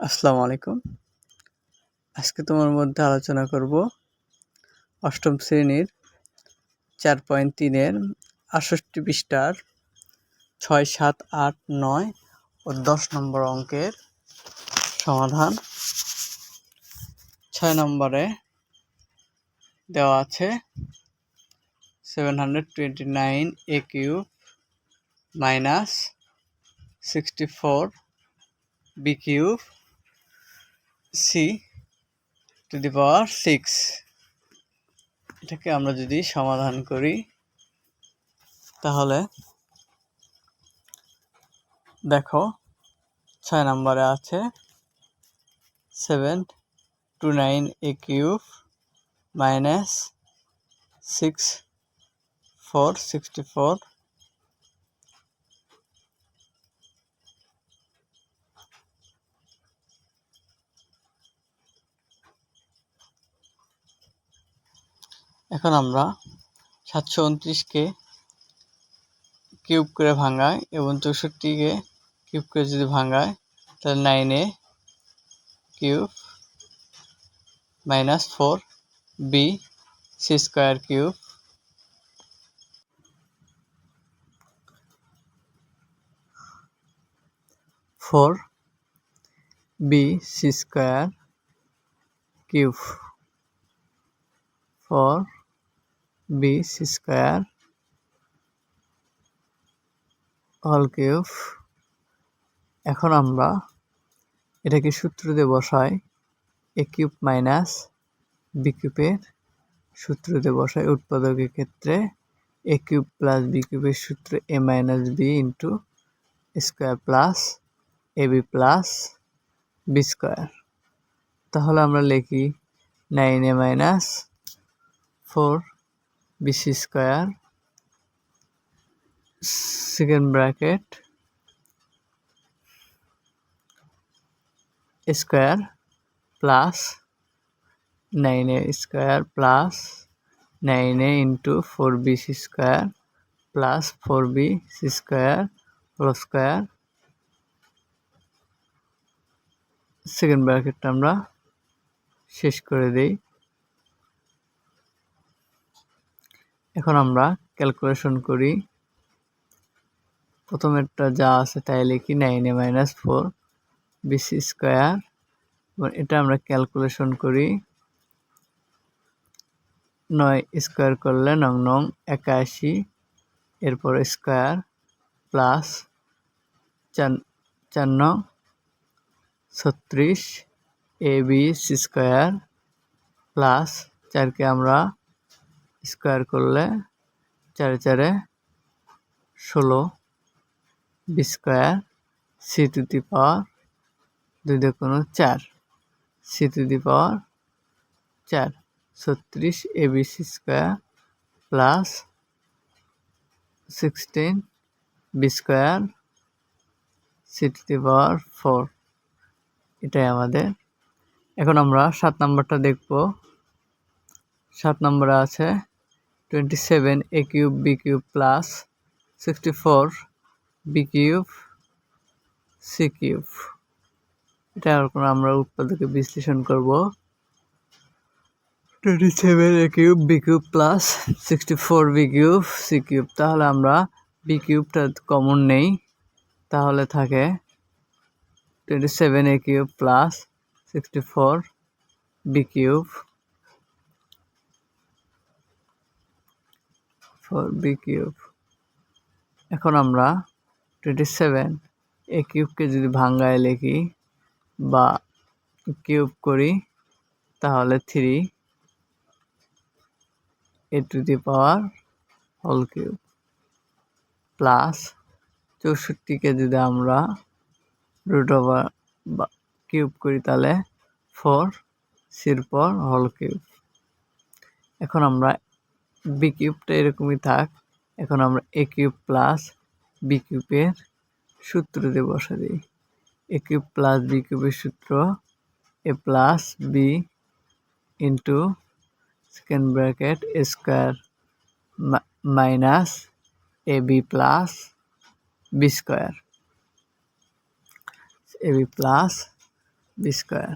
আসসালামু আলাইকুম। আজকে তোমার মধ্যে আলোচনা করব অষ্টম শ্রেণির চার পয়েন্ট তিনের আষট্টি পৃষ্ঠার ছয়, সাত, আট, নয় ও দশ নম্বর অঙ্কের সমাধান ছয় নম্বরে দেওয়া আছে seven hundred twenty nine A cube minus sixty four B cube C to the power six এটাকে আমরা যদি সমাধান করি, তাহলে দেখো ছয় নম্বরে আছে seven two nine A cube minus six four sixty four এখন আমরা সাতশো উনত্রিশকে কিউব করে ভাঙাই এবং চৌষট্টিকে কিউব করে যদি ভাঙায় তাহলে নাইনে cube minus four B C square cube. Four B C square cube. Four B square হল কিউব এখন আমরা এটাকে সূত্র দিয়ে বসাই এ কিউব মাইনাস বি কিউবের সূত্র দিয়ে বসাই উৎপাদকের ক্ষেত্রে এ কিউব প্লাস বি কিউবের সূত্র A minus B into square plus A B plus B square তাহলে আমরা লিখি nine A minus four B C square second bracket square plus 9a square plus 9a into 4bc square plus 4b c square whole square second ব্র্যাকেটটা আমরা শেষ করে দিই এখন আমরা calculation করি। প্রথমেরটা যা আছে তাই লিখি nine A minus four B C square এবং এটা আমরা ক্যালকুলেশন করি। নয় স্কোয়ার করলে নং নং একাশি। এরপর স্কোয়ার প্লাস চার চার নং ছত্রিশ। A B C square plus চারকে আমরা স্কোয়ার করলে চারে চারে ষোলো B square C to the power দুই কোনো চার। সি টু দি পাওয়ার চার। ছত্রিশ A B C square plus sixteen B square C to the power four. এটাই আমাদের। এখন আমরা সাত নম্বরটা দেখব। সাত নম্বরে আছে twenty seven A cube B cube plus sixty four B cube C এটা এখন আমরা উৎপাদকে বিশ্লেষণ করব। Twenty seven A cube B cube plus sixty four B cube C cube তাহলে আমরা বি কিউবটা কমন নেই। তাহলে থাকে twenty seven A cube plus sixty four B cube four B cube এখন আমরা টোয়েন্টি সেভেন এ কিউবকে যদি ভাঙ্গায় লিখি বা কিউব করি, তাহলে three A to the power whole cube plus চৌষট্টিকে যদি আমরা রুট ওভার বা কিউব করি, তাহলে ফোর সির পর হোল কিউব এখন আমরা বি কিউবটা এরকমই থাক। এখন আমরা এ কিউব প্লাস বি কিউবের সূত্র দিয়ে বসা দিই। এ কিউব প্লাস বি কিউবের সূত্র A plus B into second bracket square minus A B plus B square A B plus B square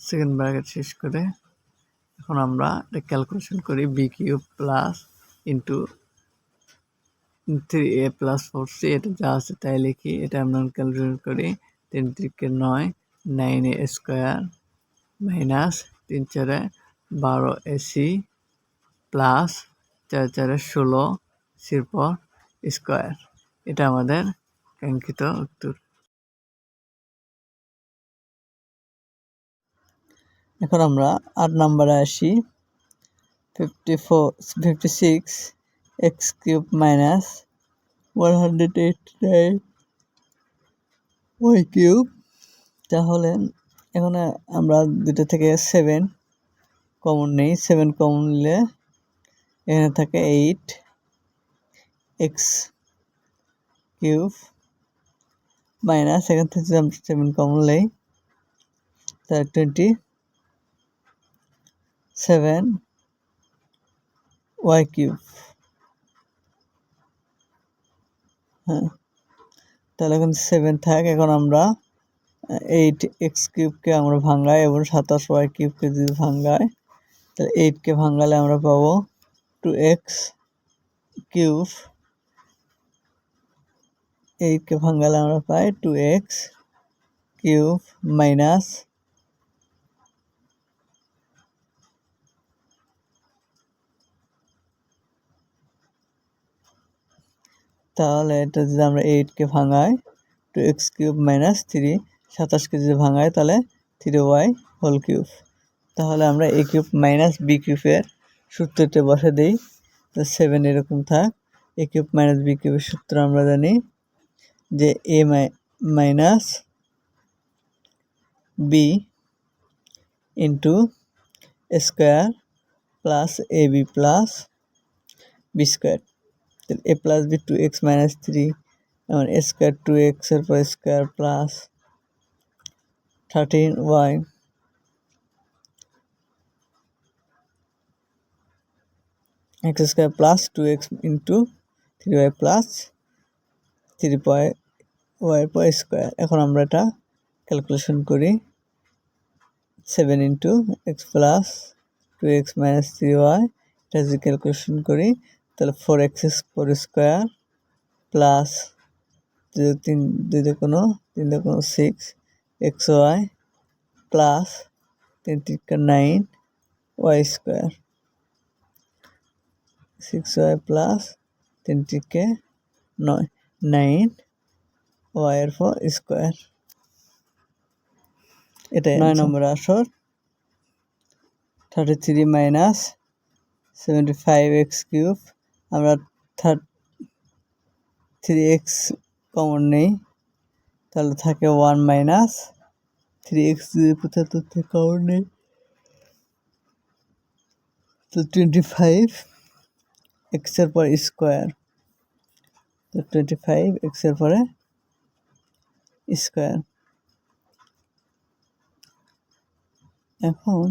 second bracket শেষ করে এখন আমরা এটা ক্যালকুলেশন করি B cube plus into three A plus four C এটা যা আছে তাই লিখি, এটা আমরা ক্যালকুলেশন করি তিন তিরিকে নয় নাইন এ স্কোয়ার মাইনাস তিন চারে বারো এসি প্লাস চার চারে ষোলো পর স্কোয়ার এটা আমাদের কাঙ্ক্ষিত উত্তর। এখন আমরা আট নাম্বারে আসি। Fifty four fifty six X cube minus one hundred Y cube তাহলে এখানে আমরা দুটো থেকে সেভেন কমন নেই। সেভেন কমন নিলে এখানে থাকে এইট এক্স কিউব মাইনাস এখান থেকে সেভেন কমন নেই, তাহলে টোয়েন্টি সেভেন ওয়াই কিউব। হ্যাঁ তাহলে এখন সেভেন থাক, এখন আমরা এইট এক্স কিউবকে আমরা ভাঙ্গাই এবং সাতাশ ওয়াই কিউবকে যদি ভাঙ্গাই তাহলে এইটকে ভাঙ্গালে আমরা পাবো টু এক্স কিউব। এইটকে ভাঙ্গালে আমরা পাই টু এক্স কিউব মাইনাস তাহলে এটা যদি আমরা এইটকে ভাঙাই two X cube minus three সাতাশকে যদি ভাঙাই তাহলে থ্রি ওয়াই হোল কিউব তাহলে আমরা এ কিউব মাইনাস বি কিউবের সূত্রটা বসে দিই, তো সেভেন এরকম থাক। এ কিউব মাইনাস বি কিউবের সূত্র আমরা জানি যে A minus B into square plus A B plus B square A plus B two X minus three এমন স্কোয়ার টু এক্সের পর square plus thirteen Y X square plus two X into three Y plus three পয় Y পয় square এখন আমরা এটা calculation করি seven into X plus two X minus three Y এটা যদি ক্যালকুলেশন করি তাহলে four X four square plus তিন দুই কোনো তিন কোনো সিক্স এক্স ওয়াই প্লাস তিন তিনটা nine Y square six Y plus তিন তিনকে নয় নাইন ওয়াইয়ের ফোর স্কোয়ার এটাই নয় নম্বর আসর। Thirty three minus seventy five X cube আমরা থার্ড থ্রি এক্স কমন নেই। তাহলে থাকে ওয়ান মাইনাস থ্রি এক্স পঁচাত্তর থেকে কমন নেই। তো টোয়েন্টি ফাইভ এক্সের পর স্কোয়ার তো টোয়েন্টি ফাইভ এক্সের পরে স্কোয়ার এখন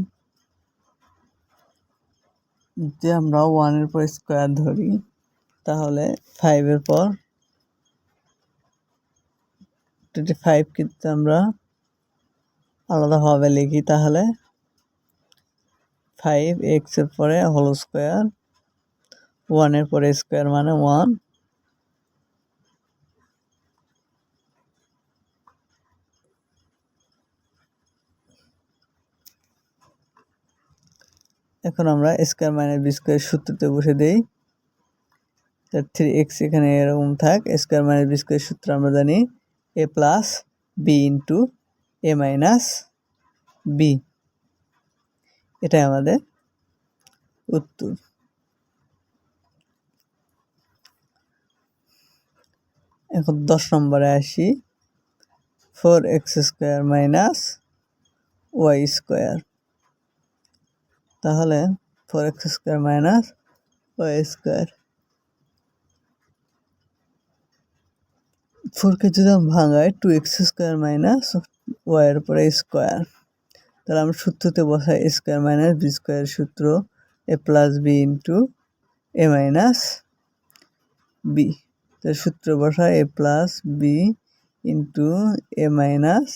যদি আমরা ওয়ানের পর স্কোয়ার ধরি, তাহলে ফাইভের পর টোয়েন্টি ফাইভ কিন্তু আমরা আলাদাভাবে লিখি, তাহলে ফাইভ এক্সের পরে হোল স্কোয়ার ওয়ানের পরে স্কোয়ার মানে ওয়ান এখন আমরা স্কোয়ার মাইনাস বি স্কোয়ার সূত্রতে বসে দিই। থ্রি এক্স এখানে এরকম থাক স্কোয়ার মাইনাস বি স্কোয়ার সূত্র আমরা জানি A plus B into A minus B এটাই আমাদের উত্তর। এখন দশ নম্বরে আসি। Four X square minus Y square তাহলে four X square minus Y square ফোরকে যদি আমি ভাঙাই টু এক্স স্কোয়ার মাইনাস ওয়াইয়ের পরে স্কোয়ার তাহলে আমরা সূত্রতে বসাই স্কোয়ার মাইনাস বি স্কোয়ার সূত্র A plus B into A minus B তাহলে সূত্র বসাই A plus B into A minus